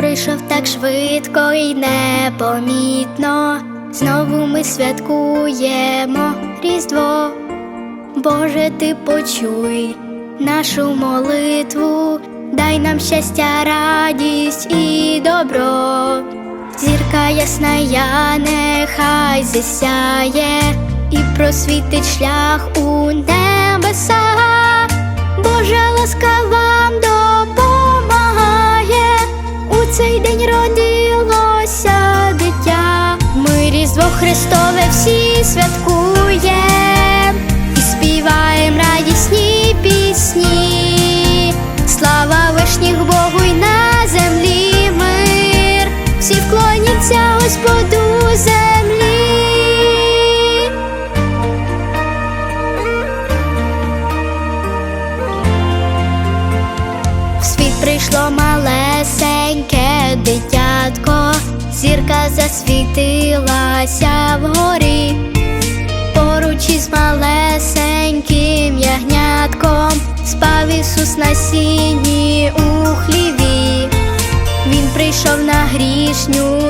Прийшов так швидко і непомітно. Знову ми святкуємо Різдво. Боже, ти почуй нашу молитву, дай нам щастя, радість і добро. Зірка ясна, я нехай засяє і просвітить шлях у небеса. Цей день родилося дитя. Ми Різдво Христове всі святкуєм і співаєм радісні пісні. Слава вишніх Богу й на землі мир. Всі вклоняться Господу землі. Засвітилася вгорі, поруч із малесеньким ягнятком спав Ісус на сіні у хліві. Він прийшов на грішню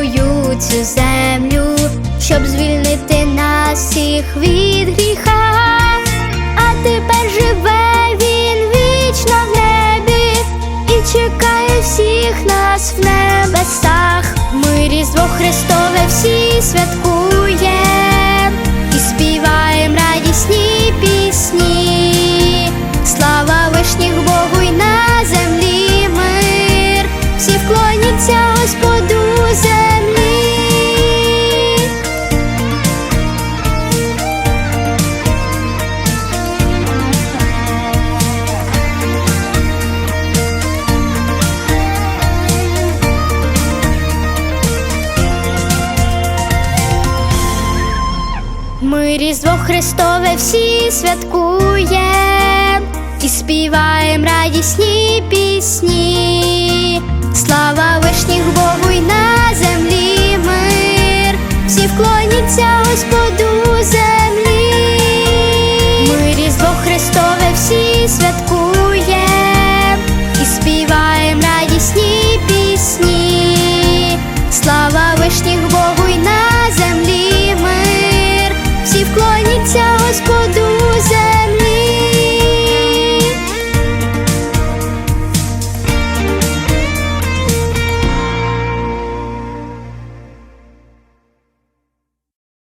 цю землю, щоб звільнити нас всіх від гріха, а тепер живе він вічно в небі і чекає всіх нас в небесах. Різдво Христове всі святкуєм Ми Різдво Христове всі святкуєм і співаєм радісні пісні. Слава